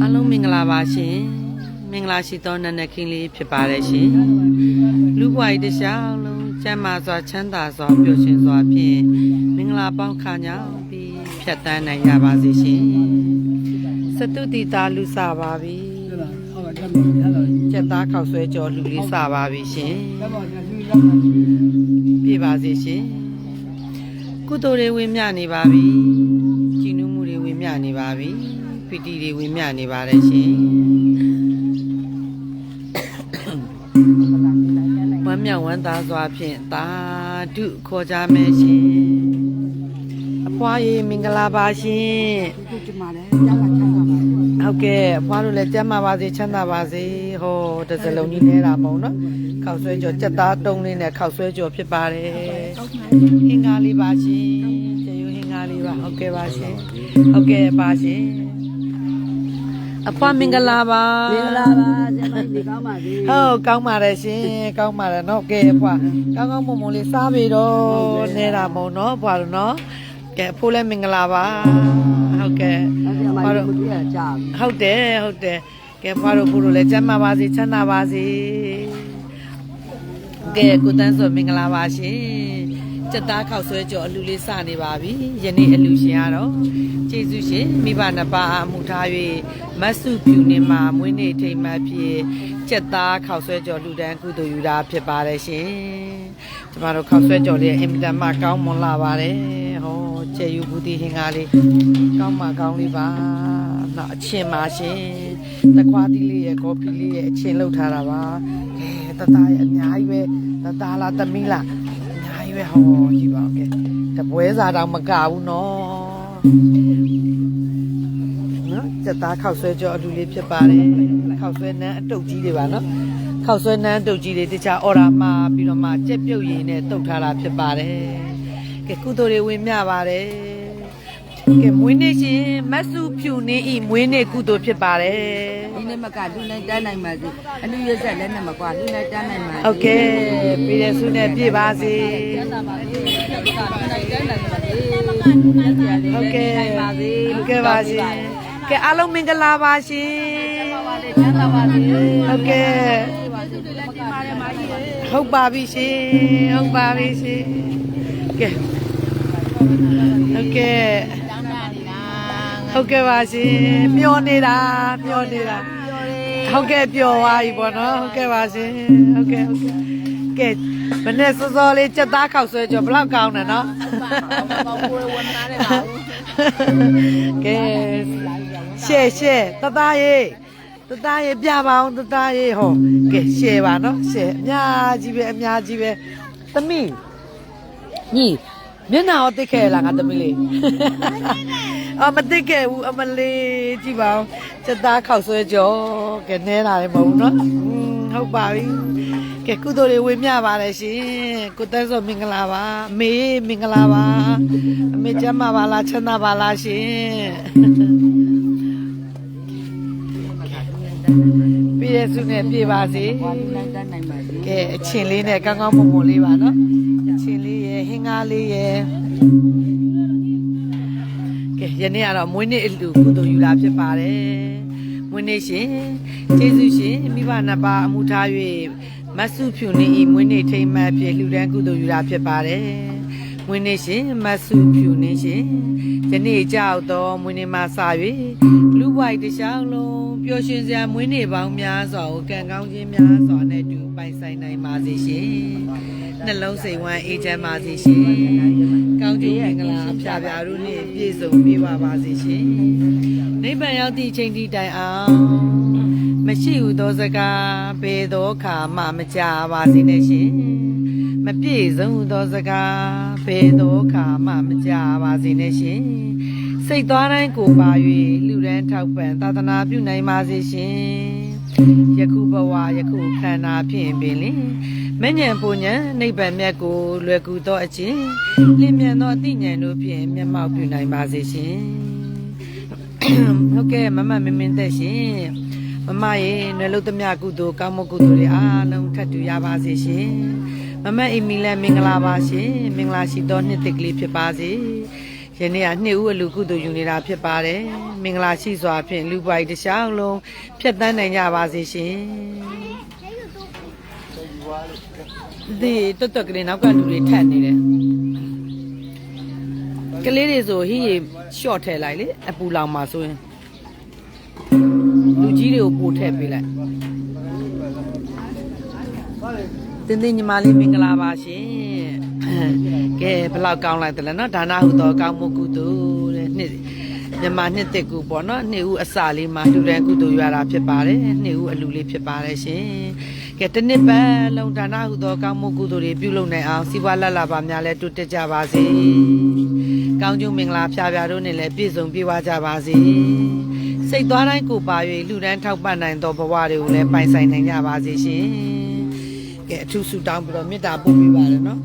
အားလုံးမင်္ဂလာပါရှင်မင်္ဂလာရှိသောနန္ဒခင်းလေးဖြစ်ပါတယ်ရှင်လူဘွားကြီးတစ်လျှောက်လုံးကျမ်းမာစွာချမ်းသာစွာပျော်ရွှင်စွာဖြင့်မင်္ဂလာပေါင်းခါညောင်းပြီးဖြတ်တန်းနိုင်ရပါစေရှင်စတုတိတာလူစပါပြီဟုတ်ကဲ့ဟုတ်ကဲ့ဟုတ်ကဲ့ကျက်သားခောက်ဆွဲကြော်လူလေးစပါပြီရှင်ဒါပါညာသူရောက်ပါပြီပြပါစေရှင် ကုသိုလ်တွေဝင်မြနေပါပြီကြည်နူးမှုတွေဝင်မြနေပါပြီပီတိတွေဝင်မြနေပါတယ်ရှင်ဝမ်းမြောက်ဝမ်းသာစွာဖြင့်သာဓုခေါ်ကြမယ်ရှင်အဖွားရေမင်္ဂလာပါရှင်ဒီကမှာလည်းရပါချမ်းသာပါ ဟုတ်ကဲ့အဖွားတို့လည်းကျမ်းမာပါစေချမ်းသာပါစေဟောတစ်စလုံးကြီးနေတာမဟုတ်နော်ခောက်ဆွဲကြော်စက်သားတုံးလေးနဲ့ခောက်ဆွဲကြော်ဖြစ်ပါတယ်ဟင်္ဂါလေးပါရှင်ကျေယူဟင်္ဂါလေးပါဟုတ်ကဲ့ပါရှင်ဟုတ်ကဲ့ပါရှင်အဖွားမင်္ဂလာပါမင်္ဂလာပါဆရာမဒီကောင်းပါစေဟုတ်ကောင်းပါတယ်ရှင်ကောင်းပါတယ်နော်ကဲအဖွားကောင်းကောင်းမွန်မွန်လေးစားပြီတော့နေတာမဟုတ်နော်အဖွားတို့နော်ကဲအဖိုးလည်းမင်္ဂလာပါ ဟုတ်ကဲ့ဆရာမအဖွားဒီတို့ကိုတွေ့ရကြပြီဟုတ်တယ်ဟုတ်တယ်ကဲဖွားတို့ဖို့လို့လည်းကျမ်းမာပါစေချမ်းသာပါစေကဲကိုတန်းဆိုမင်္ဂလာပါရှင်စက်သားခောက်ဆွဲကြော်အလူလေးစနေပါပြီယနေ့အလူရှင်ကတော့ကျေးဇူးရှင်မိဘနှစ်ပါးအမှုထား၍မတ်စုဖြူနေမှာမွေးနေ့ထိမ်မှတ်ဖြစ်စက်သားခောက်ဆွဲကြော်လူတန်းကုသိုလ်ယူတာဖြစ်ပါတယ်ရှင် ကျမတို့ခောက်ဆွဲကြော်လေးအင်မတန်မှကောင်းမွန်လာပါတယ်ဟောကျေယူဘူးတီဟင်္ဂါလေးကောင်းမှကောင်းလေးပါနောက်အချင်းပါရှင်တခွားသီးလေးရဲ့ကော်ဖီလေးရဲ့အချင်းလောက်ထားတာပါအဲတသားရဲ့အများကြီးပဲတသားလားသမီးလားအများကြီးပဲဟောကြည့်ပါဦးကဲတပွဲစားတော့မကဘူးနော်နော်စက်သားခောက်ဆွဲကြောအလူလေးဖြစ်ပါတယ်ခောက်ဆွဲနန်းအတုပ်ကြီးတွေပါနော် ခောက်ဆွဲနန်းအတုပ်ကြီးတွေတခြားအော်ရာမှာပြီးတော့မှကြက်ပြုတ်ရည်နဲ့တုပ်ထားတာဖြစ်ပါတယ်ကဲကုသိုလ်တွေဝင်မြပါတယ်ကဲမွေးနေ့ရှင်မတ်စုဖြူနေဤမွေးနေ့ကုသိုလ်ဖြစ်ပါတယ်ဒီနေ့မကလူနဲ့တန်းနိုင်ပါစေအလူရက်ဆက်လည်းနဲ့မကွာလူနဲ့တန်းနိုင်ပါစေဟုတ်ကဲ့ပြည်တဲ့ဆုနဲ့ပြည့်ပါစေကျမ်းသာပါစေကျမ်းသာပါစေတန်းနိုင်ပါစေဟုတ်ကဲ့ဟုတ်ကဲ့နိုင်ပါစေဟုတ်ကဲ့ပါရှင်ကဲအားလုံးမင်္ဂလာပါရှင်ကျမ်းသာပါစေဟုတ်ကဲ့ ဟုတ်ပါပြီရှင်ဟုတ်ပါပြီရှင်ကဲဟုတ်ကဲ့တောင်းတာနေတာဟုတ်ကဲ့ပါရှင်မျောနေတာမျောနေတာဟုတ်ကဲ့ပျော်သွားပြီပေါ့နော်ဟုတ်ကဲ့ပါရှင်ဟုတ်ကဲ့ဟုတ်ကဲ့ကဲမနေ့စောစောလေးစက်သားခောက်ဆွဲကြောဘယ်လောက်ကောင်းတယ်နော်ဘာကိုဝန်သားလဲပါကဲရှေ့ရှေ့တသားရေး တသားရေးပြပါအောင်တသားရေးဟောကဲရှေ့ပါနော်ရှေ့အများကြီးပဲအများကြီးပဲသမီးညီမျက်နှာရောတိတ်ခဲ့လားငါသမီးလေးအော်မတိတ်ခဲ့ဘူးအမလေးကြည့်ပါဦးစက်သားခောက်ဆွဲကြောကဲနဲလာတယ်မဟုတ်ဘူးနော်อืมဟုတ်ပါပြီကဲကုသိုလ်တွေဝေမျှပါတယ်ရှင်ကိုတန်းစောမင်္ဂလာပါအမေမင်္ဂလာပါအမေကျမ်းပါပါလားချမ်းသာပါလားရှင် ပြည့်စုံနဲ့ပြည့်ပါစေဘာလူနဲ့တန်းနိုင်ပါစေကဲအချင်းလေးနဲ့ကောင်းကောင်းမွန်မွန်လေးပါနော်အချင်းလေးရယ်ဟင်းကားလေးရယ်ကဲယနေ့ကတော့မွေးနေ့အလူကုသိုလ်ယူတာဖြစ်ပါတယ်မွေးနေ့ရှင်ကျေးဇူးရှင်မိဘနှစ်ပါးအမှုထား၍မတ်စုဖြူနေဤမွေးနေ့ထိမ်းမှတ်ဖြစ်လှူဒန်းကုသိုလ်ယူတာဖြစ်ပါတယ် မွေးနေ့ရှင်မတ်စုဖြူနေရှင်ယနေ့ကြောက်တော့မွေးနေ့မှာစ၍လူဘွိုက်တစ်လျှောက်လုံးပျော်ရွှင်စရာမွေးနေ့ပေါင်းများစွာကိုကံကောင်းခြင်းများစွာနဲ့တူပိုင်ဆိုင်နိုင်ပါစေရှင်နှလုံးစိမ်ဝမ်းအေးချမ်းပါစေရှင်ကောင်းကျိုးမင်္ဂလာအဖျားဖျားတို့နှင့်ပြည့်စုံပြည့်ဝပါစေရှင်နိဗ္ဗာန်ရောက်သည့်အချိန်ထိတိုင်အောင်မရှိဟုသောစကားဘယ်သောခါမှမကြပါစေနဲ့ရှင် မပြည့်စုံဟုသောစကားဘယ်သောခါမှမကြပါစေနဲ့ရှင်စိတ်သွားတိုင်းကိုပါ၍လူရန်ထောက်ပံ့သာသနာပြုနိုင်ပါစေရှင်ယခုဘဝယခုခန္ဓာဖြင့်ပင်လင်မဉ္ဇဉ်ပူဉ္ဇဉ်နိဗ္ဗာန်မြတ်ကိုလွယ်ကူသောအခြင်းလင်းမြန်သောအသိဉာဏ်တို့ဖြင့်မျက်မှောက်ပြုနိုင်ပါစေရှင်ဟုတ်ကဲ့မမမင်းမင်းသက်ရှင်မမရေနွယ်လို့သမျှကုသိုလ်ကောင်းမှုကုသိုလ်တွေအားလုံးထပ်တူရပါစေရှင် မမအိမ်မီလည်းမင်္ဂလာပါရှင်မင်္ဂလာရှိသောနှစ်သစ်ကလေးဖြစ်ပါစေယနေ့ကနှစ်ဦးအလူကုသိုလ်ယူနေတာဖြစ်ပါတယ်မင်္ဂလာရှိစွာဖြင့်လူပွားတစ်ချောင်းလုံးဖြတ်တန်းနိုင်ကြပါစေရှင်ဒီတွတ်တွတ်ကလေးနောက်ကလူတွေထက်နေတယ်ကလေးတွေဆိုဟင်းရီရှော့ထည့်လိုက်လေအပူလောင်မှာဆိုရင်လူကြီးတွေကိုပို့ထည့်ပေးလိုက် တင်းတင်းညီမလေးမင်္ဂလာပါရှင်ကဲဘယ်လောက်ကောင်းလိုက်တယ်လဲနော်ဒါနဟုသောကောင်းမှုကုသိုလ်တဲ့နှစ်မြန်မာနှစ်သက်ကူပေါ့နော်နှစ်ဦးအစာလေးမှာလူရန်ကုသိုလ်ရတာဖြစ်ပါတယ်နှစ်ဦးအလူလေးဖြစ်ပါတယ်ရှင်ကဲတစ်နှစ်ပတ်လုံးဒါနဟုသောကောင်းမှုကုသိုလ်တွေပြုလုပ်နိုင်အောင်စီးပွားလက်လာပါများလဲတိုးတက်ကြပါစေကောင်းကျိုးမင်္ဂလာဖျားဖျားတို့နဲ့လည်းပြည့်စုံပြည့်ဝကြပါစေစိတ်သွားတိုင်းကိုပါ၍လူဒန်းထောက်ပံ့နိုင်သောဘဝတွေကိုလည်းပိုင်ဆိုင်နိုင်ကြပါစေရှင် ကဲအထူးဆုတောင်းပြီးတော့မေတ္တာပို့ပေးပါရနော်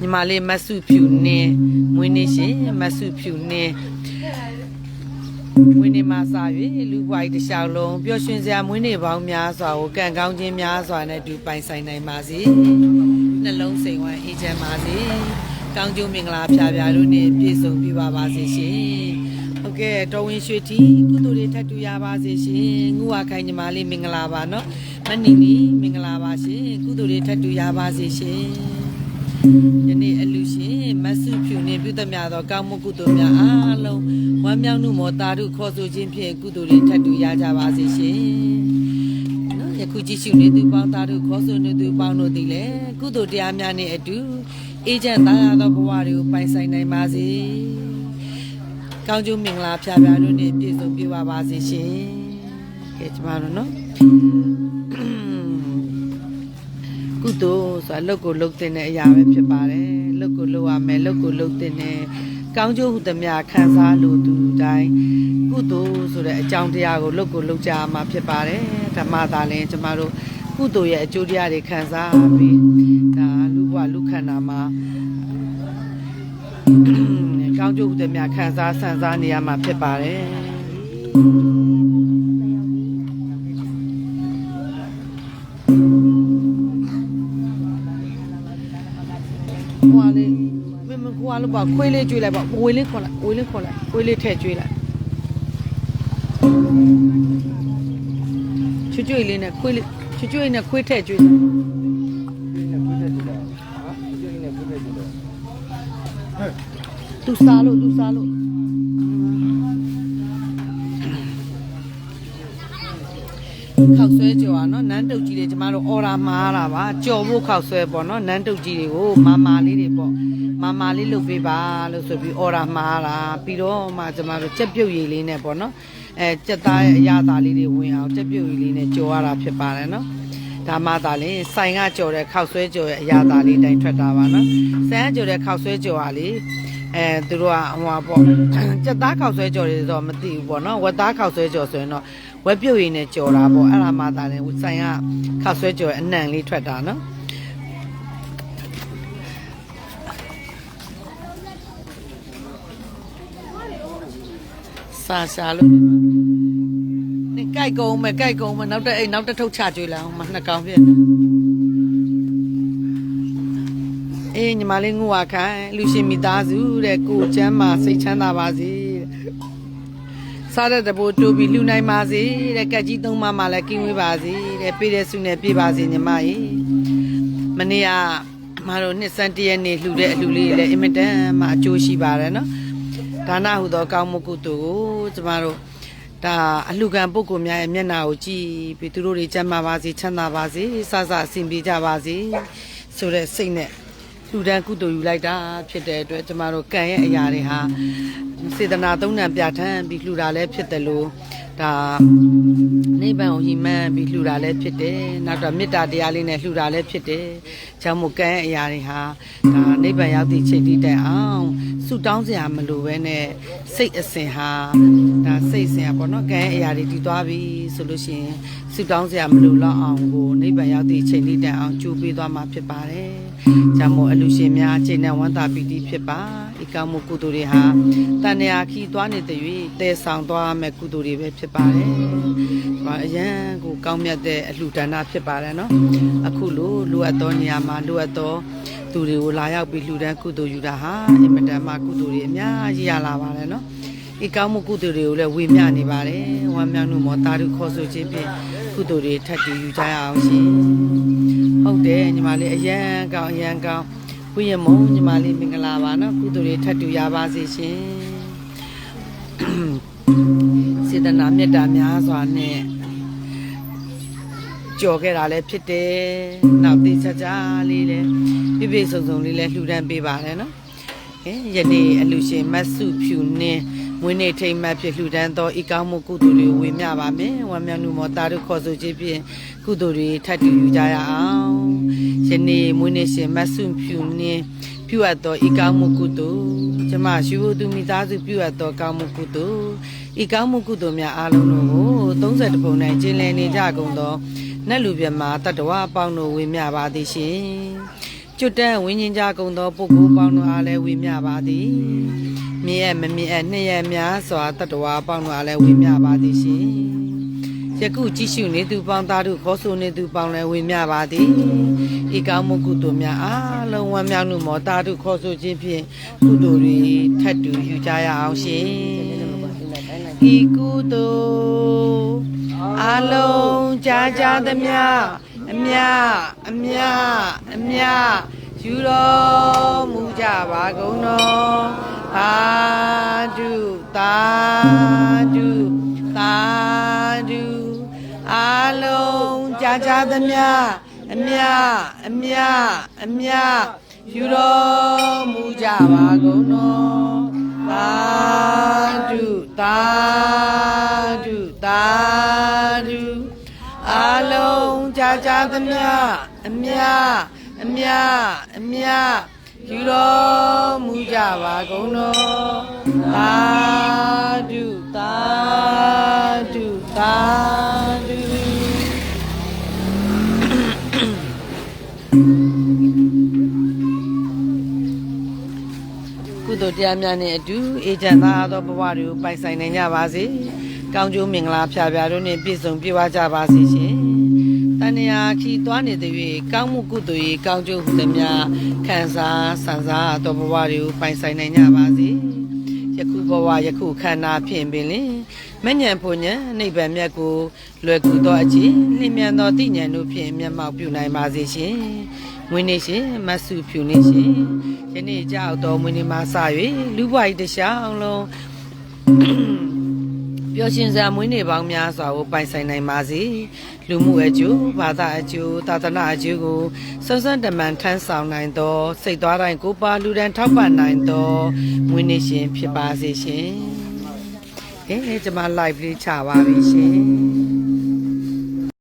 ညီမလေးမတ်စုဖြူနင်းမွေးနေ့ရှင်မတ်စုဖြူနင်းမွေးနေ့မှာစာ၍လူပွားကြီးတစ်လျှောက်လုံးပျော်ရွှင်စရာမွေးနေ့ပေါင်းများစွာကိုကံကောင်းခြင်းများစွာနဲ့အတူပိုင်ဆိုင်နိုင်ပါစေနှလုံးစိမ်ဝမ်းအေးချမ်းပါစေကောင်းကျိုးမင်္ဂလာဖျားဖျားတို့နဲ့ပြည့်စုံပြပါပါစေရှင် ဟုတ်ကဲ့တော်ဝင်ရွှေတီကုသိုလ်တွေထပ်တူရပါစေရှင်ငူဝခိုင်ညီမလေးမင်္ဂလာပါနော်မနီနီမင်္ဂလာပါရှင်ကုသိုလ်တွေထပ်တူရပါစေရှင်ယနေ့အလူရှင်မဆုဖြူနေပြုသမျှသောကောင်းမှုကုသိုလ်များအားလုံးဝမ်းမြောက်မှုမောတာရုခေါ်ဆိုခြင်းဖြင့်ကုသိုလ်တွေထပ်တူရကြပါစေရှင်။နော်ယခုကြည့်ရှုနေသူပေါင်းတာရုခေါ်ဆိုနေသူပေါင်းတို့သည်လည်းကုသိုလ်တရားများနှင့်အတူအေဂျင့်သားရသောဘဝတွေကိုပိုင်ဆိုင်နိုင်ပါစေ။ ကောင်းကျိုးမင်္ဂလာဖျားဖျားတို့နှင့်ပြည့်စုံပြည့်ဝပါစေရှင်။ကဲကျမတို့နော်ကုသိုလ်ဆိုတာလုတ်ကိုလုတ်တဲ့အရာပဲဖြစ်ပါတယ်လုတ်ကိုလုတ်ရမယ်လုတ်ကိုလုတ်တဲ့ကောင်းကျိုးဟုသမျှခံစားလို့သူတိုင်းကုသိုလ်ဆိုတဲ့အကြောင်းတရားကိုလုတ်ကိုလုတ်ကြရမှာဖြစ်ပါတယ်ဓမ္မသာလင်ကျမတို့ကုသိုလ်ရဲ့အကျိုးတရားတွေခံစားပြီးဒါလူဘဝလူခန္ဓာမှာ ကောင်းကျိုးဟုသမျှခံစားဆန်စားနေရမှာဖြစ်ပါတယ်ဟွာလေးမမကွာလို့ပါခွေးလေးကျွေးလိုက်ပါဝေးလေးခေါ်လိုက်ဝေးလေးခေါ်လိုက်ဝေးလေးထည့်ကျွေးလိုက်ချွတ်ကျွေးလေးနဲ့ခွေးလေးချွတ်ကျွေးနဲ့ခွေးထည့်ကျွေးလိုက် သူစားလို့သူစားလို့ခောက်ဆွဲကြော်อ่ะเนาะနန်းတုတ်ကြီးတွေကျမတို့အော်ဒါမှားတာပါကြော်ဖို့ခောက်ဆွဲပေါ့เนาะနန်းတုတ်ကြီးတွေကိုမာမာလေးတွေပေါ့မာမာလေးလုပ်ပေးပါလို့ဆိုပြီးအော်ဒါမှားတာပြီးတော့မှကျမတို့ကြက်ပြုတ်ရည်လေးနဲ့ပေါ့เนาะအဲကြက်သားရဲ့အရသာလေးတွေဝင်အောင်ကြက်ပြုတ်ရည်လေးနဲ့ကြော်ရတာဖြစ်ပါတယ်เนาะဒါမှသာလေဆိုင်ကကြော်တဲ့ခောက်ဆွဲကြော်ရဲ့အရသာလေးတိုင်းထွက်တာပါเนาะဆိုင်ကကြော်တဲ့ခောက်ဆွဲကြော်ဟာလေ အဲသူတို့ကဟိုပါပေါ့ကြက်သားခောက်ဆွဲကြော်တွေဆိုတော့မသိဘူးပေါ့နော်ဝက်သားခောက်ဆွဲကြော်ဆိုရင်တော့ဝက်ပြုတ်ရည်နဲ့ကြော်တာပေါ့အဲ့ဒါမှသာလေဆိုင်ကခောက်ဆွဲကြော်ရဲ့အနံလေးထွက်တာနော်စာစာလို့နေကြိုက်ကုန်မယ်ကြိုက်ကုန်မယ်နောက်တစ်အိမ်နောက်တစ်ထုတ်ချကျွေးလာအောင်မနှစ်ကောင်ပြည့်နေ အေးညီမလေးငူဝခိုင်လူရှင်မိသားစုတဲ့ကိုချမ်းမာစိတ်ချမ်းသာပါစေတဲ့စားတဲ့တဘိုးတိုးပြီးလှူနိုင်ပါစေတဲ့ကက်ကြီးသုံးပါးမှလည်းကင်းဝေးပါစေတဲ့ပေးတဲ့ဆုနဲ့ပြည့်ပါစေညီမရေမနေ့ကမတို့နှစ်စံတရက်နေ့လှူတဲ့အလှူလေးတွေလည်းအင်မတန်မှအကျိုးရှိပါတယ်နော်ဒါနဟုသောကောင်းမှုကုသိုလ်ကိုကျမတို့ဒါအလှခံပုဂ္ဂိုလ်များရဲ့မျက်နှာကိုကြည့်ပြီးသူတို့တွေကျမ်းမာပါစေချမ်းသာပါစေစစအစဉ်ပြေကြပါစေဆိုတဲ့စိတ်နဲ့ လူတန်းကုသိုလ်ယူလိုက်တာဖြစ်တဲ့အတွက်ကျမတို့ကံရဲ့အရာတွေဟာစေတနာသုံးဏပြဋ္ဌာန်းပြီးလှူတာလည်းဖြစ်တယ်လို့ဒါနိဗ္ဗာန်ကိုဟိမန်းပြီးလှူတာလည်းဖြစ်တယ်နောက်တော့မေတ္တာတရားလေးနဲ့လှူတာလည်းဖြစ်တယ်ကြောင့်မို့ကံရဲ့အရာတွေဟာဒါနိဗ္ဗာန်ရောက်သည့်ချိန်ထိတိုင်အောင် ဆုတောင်းစရာမလိုပဲနဲ့စိတ်အစဉ်ဟာဒါစိတ်အစဉ်ဟာပေါ့နော်ကံရဲ့အရာတွေတည်သွားပြီဆိုလို့ရှိရင်ဆုတောင်းစရာမလိုတော့အောင်ကိုနိဗ္ဗာန်ရောက်သည့်ချိန်ထိတိုင်အောင်ကြိုးပေးသွားမှာဖြစ်ပါတယ်ကြောင့်မို့အလူရှင်များချိန်နဲ့ဝမ်းသာပီတိဖြစ်ပါဒီကောင်းမှုကုသိုလ်တွေဟာတန်ရာခီသွားနေတဲ့၍တည်ဆောင်သွားမဲ့ကုသိုလ်တွေပဲဖြစ်ပါတယ်။ဒါအရန်ကိုကောင်းမြတ်တဲ့အလှူဒါနဖြစ်ပါတယ်နော်။အခုလိုလိုအပ်သောနေရာမှာလိုအပ်သော သူတွေကိုလာရောက်ပြီးလှူဒန်းကုသိုလ်ယူတာဟာအင်မတန်မှကုသိုလ်တွေအများကြီးရလာပါတယ်နော်ဒီကောင်းမှုကုသိုလ်တွေကိုလည်းဝေမျှနေပါတယ်ဝမ်းမြောက်မှုမောတာတို့ခေါ်ဆိုခြင်းဖြင့်ကုသိုလ်တွေထပ်တူယူကြရအောင်ရှင်ဟုတ်တယ်ညီမလေးအရန်ကောင်းအရန်ကောင်းဝိယမုံညီမလေးမင်္ဂလာပါနော်ကုသိုလ်တွေထပ်တူရပါစေရှင်စေတနာမေတ္တာများစွာနဲ့ ကြော်ခဲ့တာလည်းဖြစ်တယ်။နောက်သေးချာချာလေးလည်းပြပြစုံစုံလေးလည်းလှူဒန်းပေးပါတယ်နော်။ဟဲယနေ့အလူရှင်မတ်စုဖြူနှင်းဝင်းနေထိမ်မှတ်ဖြစ်လှူဒန်းသောဤကောင်းမှုကုသိုလ်တွေဝေမျှပါမယ်။ဝမ်းမြောက်မှုမောတာတို့ခေါ်ဆိုခြင်းဖြင့်ကုသိုလ်တွေထပ်တူယူကြရအောင်။ယနေ့မွေးနေ့ရှင်မတ်စုဖြူနှင်းပြုအပ်သောဤကောင်းမှုကုသိုလ်ကျမရှိဖို့သူမိသားစုပြုအပ်သောကောင်းမှုကုသိုလ်ဤကောင်းမှုကုသိုလ်များအားလုံးတို့ကို30ပုံနိုင်ကျင်းလည်နေကြကုန်သော နတ်လူပြမတတ္တဝအပေါင်းတို့ဝေမျှပါသည်ရှင်ကျွတ်တန်းဝင်းချင်းကြကုန်သောပုဂ္ဂိုလ်ပေါင်းတို့အားလည်းဝေမျှပါသည်မြင်ရမမြင်ရနှစ်ရများစွာတတ္တဝအပေါင်းတို့အားလည်းဝေမျှပါသည်ရှင်ယခုကြည့်ရှုနေသူပေါင်းသားတို့ခေါ်ဆိုနေသူပေါင်းလည်းဝေမျှပါသည်ဤကောင်းမှုကုသိုလ်များအားလုံးဝမ်းမြောက်မှုမောသားတို့ခေါ်ဆိုခြင်းဖြင့်ကုသိုလ်တွေထပ်တူယူကြရအောင်ရှင်ဤကုသိုလ် အားလုံးကြားကြသမျှအမြအမြအမြယူတော်မူကြပါကုန်တော်သာဓုသာဓုသာဓုအားလုံးကြားကြသမျှအမြအမြအမြယူတော်မူကြပါကုန်တော်သာဓုသာဓု သာဓုအလုံးကြာကြာသမျှအမြအမြအမြယူတော်မူကြပါကုန်တော်သာဓုသာဓုသာဓုကုသိုလ်တရားများနဲ့အတူအေဂျင့်သားသောဘဝတွေကိုပိုင်ဆိုင်နိုင်ကြပါစေ။ ကောင်းကျိုးမင်္ဂလာဖျားဖျားတို့နှင့်ပြည့်စုံပြည့်ဝကြပါစေရှင်။တဏှာခီသွားနေတဲ့၍ကောင်းမှုကုသိုလ်၏ကောင်းကျိုးဟုသည်များခံစားဆန်စားသောဘဝတွေကိုပိုင်ဆိုင်နိုင်ကြပါစေ။ယခုဘဝယခုခန္ဓာဖြင့်ပင်လင်မညံဖို့ညံနိဗ္ဗာန်မြတ်ကိုလွယ်ကူသောအခြင်းလင်းမြန်သောတိညာဉ်တို့ဖြင့်မျက်မှောက်ပြုနိုင်ပါစေရှင်။မွေးနေ့ရှင်မတ်စုဖြူနေ့ရှင်ယနေ့ကြောက်တော်မွေးနေ့မှာစ၍လူဘဝဤတစ်လျှောင်းလုံး ပျော်ရှင်စရာမွေးနေ့ပေါင်းများစွာကိုပိုင်ဆိုင်နိုင်ပါစေလူမှုအကျိုးဘာသာအကျိုးသာသနာအကျိုးကိုစုံစမ်းတမန်ထမ်းဆောင်နိုင်သော စိတ်သွားတိုင်းကိုပါလူတန်းထောက်ပံ့နိုင်သောမွေးနေ့ရှင်ဖြစ်ပါစေရှင်ကဲကျွန်မ live လေးချပါပြီရှင်